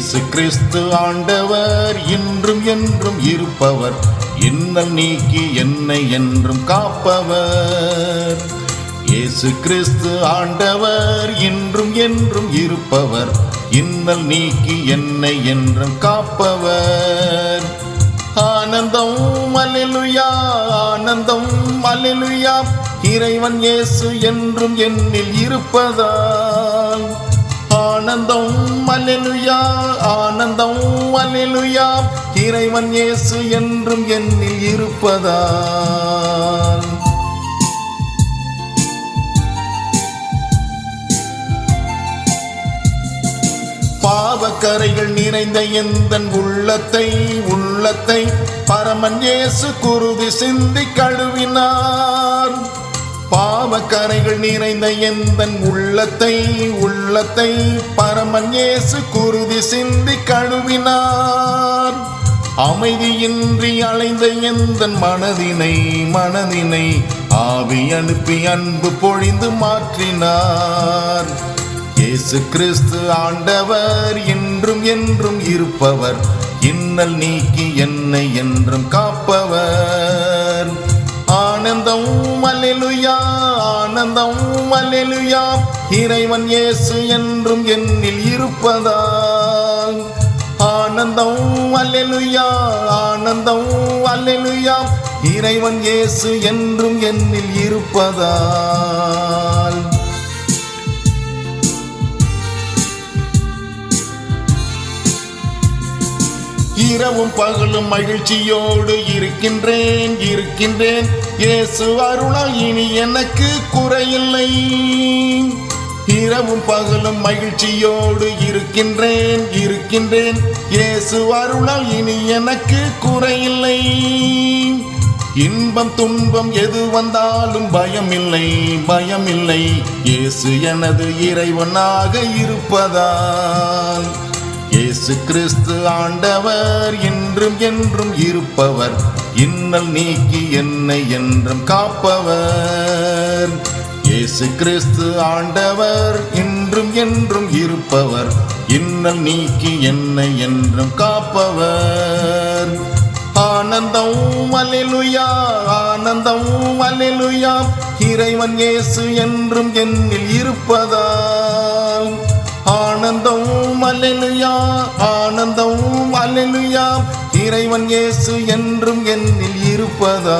இயேசு கிறிஸ்து ஆண்டவர் இன்றும் என்றும் இருப்பவர். இன்னல் நீக்கி என்னை என்றும் காப்பவர். இயேசு கிறிஸ்து ஆண்டவர் இன்றும் என்றும் இருப்பவர். இன்னல் நீக்கி என்னை என்றும் காப்பவர். ஆனந்தம் மலிலுயா ஆனந்தம் மலிலுயா இறைவன் இயேசு என்றும் என்னில் இருப்பதால். ஆனந்தம் அல்லேலூயா ஆனந்தம் அல்லேலூயா இறைவன் இயேசு என்றும் என்னில் இருப்பதால். பாவக்கரைகள் நிறைந்த எந்தன் உள்ளத்தை உள்ளத்தை பரமன் இயேசு குருதி சிந்தி கழுவினார். பாவக்கரைகள் நிறைந்த எந்தன் உள்ளத்தை உள்ளத்தை பரமன் இயேசு குருதி சிந்தி கழுவினார். அமைதியின்றி அலைந்த எந்தன் மனதினை மனதினை ஆவி அனுப்பி அன்பு பொழிந்து மாற்றினார். இயேசு கிறிஸ்து ஆண்டவர் என்றும் என்றும் இருப்பவர். இன்னல் நீக்கி என்னை என்றும் காப்பவர். ஆனந்தம் அல்லேலூயா ஆனந்தம் அல்லேலூயா இறைவன் இயேசு என்றும் என்னில் இருப்பதால். ஆனந்தம் அல்லேலூயா ஆனந்தம் அல்லேலூயா இறைவன் இயேசு என்றும் என்னில் இருப்பதால். இரவும் பகலும் மகிழ்ச்சியோடு இருக்கின்றேன் இருக்கின்றேன். இயேசு அருளா இனி எனக்கு குறையில்லை. இரவும் பகலும் மகிழ்ச்சியோடு இருக்கின்றேன் இருக்கின்றேன். இயேசு அருளா இனி எனக்கு குறையில்லை. இன்பம் துன்பம் எது வந்தாலும் பயமில்லை பயமில்லை. இயேசு எனது இறைவனாக இருப்பதால். இயேசு கிறிஸ்து ஆண்டவர் என்றும் என்றும் இருப்பவர். இன்னல் நீக்கி என்னை என்றும் காப்பவர். இயேசு கிறிஸ்து ஆண்டவர் என்றும் என்றும் இருப்பவர். இன்னல் நீக்கி என்னை என்றும் காப்பவர். ஆனந்தம் அல்லேலூயா! ஆனந்தம் அல்லேலூயா! இறைவன் இயேசு என்றும் என்னில் இருப்பதால். ஆனந்தம் அல்லெலுயா. ஆனந்தம் அல்லெலுயா. இறைவன் இயேசு என்றும் என்னில் இருப்பதா?